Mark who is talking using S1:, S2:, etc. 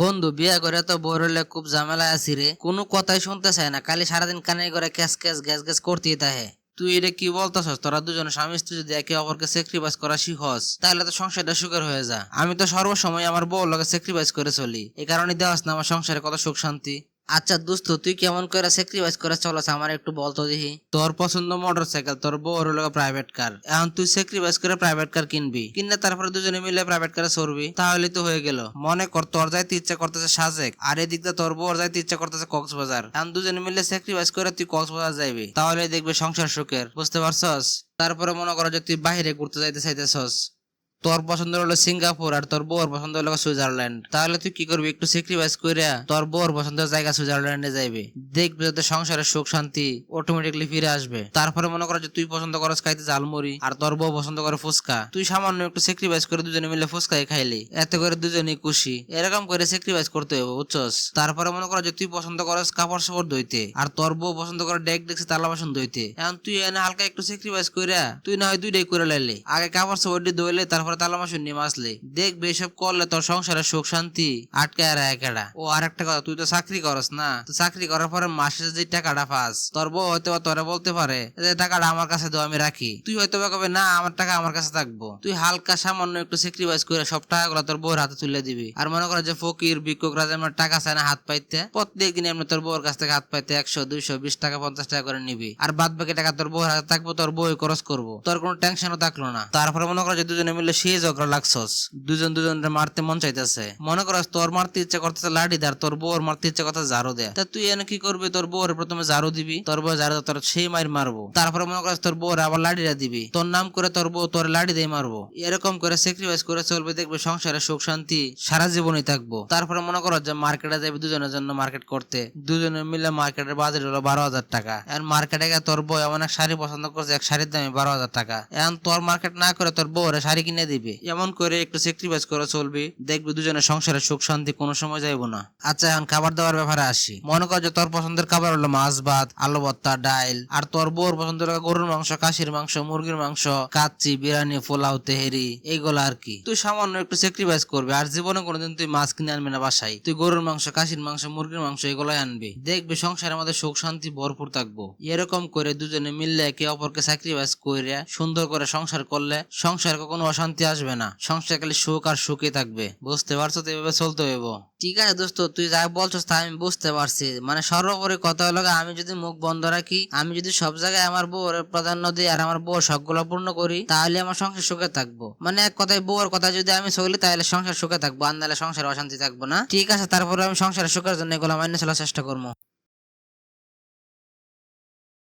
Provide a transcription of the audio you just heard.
S1: বন্ধু, বিয়া করে তো বড় হলে খুব ঝামেলা আছি রে। কোনো কথাই শুনতে চায় না, খালি সারাদিন কানে করে ক্যাস ক্যাস গ্যাস গ্যাস করতেই থাকে। তুই এটা কি বলতেছ তোরা দুজন স্বামী স্ত্রী যদি একে অপরকে স্যাক্রিফাইস করা শিখস, তাহলে তো সংসারটা সুখের হয়ে যা। আমি তো সর্বসময় আমার বউ লোকে স্যাক্রিফাইস করে চলি। এই কারণে দেওয়াস না আমার সংসারে কত সুখ শান্তি। আচ্ছা দোস্ত, তুই কেমন করে স্যাক্রিফাইস করে চলস? আমার একটু বলতো দেখি। তোর পছন্দ মোটর সাইকেল তোর বউর হলো প্রাইভেট কার এখন তুই স্যাক্রিফাইস করে প্রাইভেট কার কিনবি। কিনে তারপরে দুজনে মিলে প্রাইভেট কারে চড়বি। তাহলে তো হয়ে গেল। মনে কর, তোর যাইতে ইচ্ছা করতেছে সাজেক, আর এদিক দিয়ে তোর বউর যাইতে ইচ্ছা করতেছে কক্সবাজার। এখন দুজনে মিলে স্যাক্রিফাইস করে তুই কক্সবাজার যাইবি। তাহলে দেখবি সংসার সুখের, বুঝতে পারছস? তারপরে মনে করো যে তুই বাইরে ঘুরতে যাইতে চাইতেছস। তোর পছন্দ হলো সিঙ্গাপুর আর তোর বউর পছন্দ হলো সুইজারল্যান্ড। তাহলে তুই কি করবি? একটু স্যাক্রিফাইস করে তোর বউর পছন্দের জায়গা সুইজারল্যান্ডে যাইবে। দেখবি যাতে সংসারের সুখ, শান্তি অটোমেটিকলি ফিরে আসবে। তারপরে মনে করো যে তুই পছন্দ করস খাইতে ঝালমুড়ি আর তোর বউ পছন্দ করে ফুচকা। তুই সামান্য একটু স্যাক্রিফাইস করে দুজনে মিলে ফুচকাই খাইলি। এতে করে দুজনেই খুশি। এরকম করে স্যাক্রিফাইস করতে হবে বুঝছস? তারপরে মনে করো যে তুই পছন্দ করস কাপড় সাপড় ধুইতে আর তোর বউ পছন্দ করে ডেক ডেকসে তালা বাসন ধুইতে। এখন তুই এনে হালকা একটু স্যাক্রিফাইস করে তুই না হয় দুইটাই করে লাইলি। আগে কাপড় সাপড় দিয়ে ধুইলে তারপরে নিয়ে মাসলে দেখবে, এসব করলে তোর সংসারে সুখ, শান্তি আটকে আর ও, আরেকটা কথা, তুই তো চাকরি করস না? চাকরি করার পরে মাসে যে টাকাটা পাস, তোর বউ হয়তো বলতে পারে যে টাকাটা আমার কাছে আমি রাখি। তুই হয়তো কবে, না, আমার টাকা আমার কাছে থাকব। তুই হালকা সামান্য একটু স্যাক্রিফাইস করে সব টাকাগুলো তোর বউর হাতে তুলে দিবি। আর মনে করো যে, ফকির, ভিক্ষুকরা টাকা চায় না, হাত পাইতে প্রত্যেক দিন এমনি তোর বউর কাছ থেকে হাত পাইতে একশো, দুইশো, বিশ টাকা, পঞ্চাশ টাকা করে নিবি। আর বাদ বাকি টাকা তোর বউর হাতে থাকব, তোর বই খরচ করব। তোর কোনো টেনশনও থাকল না। তারপরে মনে করো যে, দুজনে মিলে সে ঝগড়া লাগছস। দুজন মারতে মন চাইতেছে। মনে তোর মারতে ইচ্ছা করতেছে লাঠি তোর বউর মারতে ইচ্ছা করতেছে ঝাড়ু দেয়। তা তুই এনে কি করবি? তোর বউর প্রথমে ঝাড়ু দিবি, তোর বউ ঝাড়ু তোর সেই মার মারবো। তারপরে মনে তোর বউর আবার দিবি। তোর নাম করে তোর বউ তোর লাঠি দিয়ে মারবো। এরকম করে স্যাক্রিফাইস করে চলবে, দেখবে সংসারে সুখ, শান্তি সারা জীবনই থাকব। তারপরে মনে করো যে মার্কেটে যাবে দুজনের জন্য মার্কেট করতে। দুজনে মিলে মার্কেটের বাজার হলো বারো হাজার টাকা। এখন মার্কেটে গিয়ে তোর বউ এমন এক শাড়ি পছন্দ করছে, এক শাড়ির দামে বারো হাজার টাকা। এখন তোর মার্কেট না করে তোর বউরে শাড়ি কিনে দিবি। এমন করে একটু স্যাক্রিফাইস করে চলবি। দেখবি দুজনের সংসারে সুখ, শান্তি কোনো সময় যাইবো না। আচ্ছা এখন খাবার দাবার ব্যাপারে আসি। মনে কর যে তোর পছন্দের খাবার হলো মাছ ভাত, আলু ভর্তা, ডাইল। আর তোর বউর পছন্দের গরুর মাংস, খাসির মাংস, মুরগির মাংস, কাচ্চি, বিরিয়ানি, পোলাও, তেহেরি, এইগুলো আর কি। তুই সামান্য একটু স্যাক্রিফাইস করবি। আর জীবনে কোনোদিন তুই মাছ কিনে আনবি না বাসায়। তুই গরুর মাংস কাশির মাংস, মুরগির মাংস, এগুলাই আনবি। দেখবি সংসারের মধ্যে সুখ, শান্তি ভরপুর থাকব। এরকম করে দুজনে মিললে একে অপরকে স্যাক্রিফাইস করে সুন্দর করে সংসার করলে সংসার কোনো অশান্তি আসবে না। সংসার খালি সুখ আর সুখে থাকবে। বুঝতে পারছ তো এভাবে চলতে হইব? ঠিক আছে দোস্ত, তুই যা বলছিস তা আমি বুঝতে পারছি। মানে সর্বোপরি কথা হলো আমি যদি মুখ বন্ধ রাখি, আমি যদি সব জায়গায় আমার বউর প্রাধান্য দিই আর আমার বউ শখগুলো পূর্ণ করি, তাহলে আমার সংসার সুখে থাকব। মানে এক কথায় বউর কথা যদি আমি চলি, তাহলে সংসার সুখে থাকব। আর নাহলে সংসার অশান্তি থাকব না। ঠিক আছে, তারপরে আমি সংসারের সুখের জন্য এগুলো মান্য চলার চেষ্টা করব।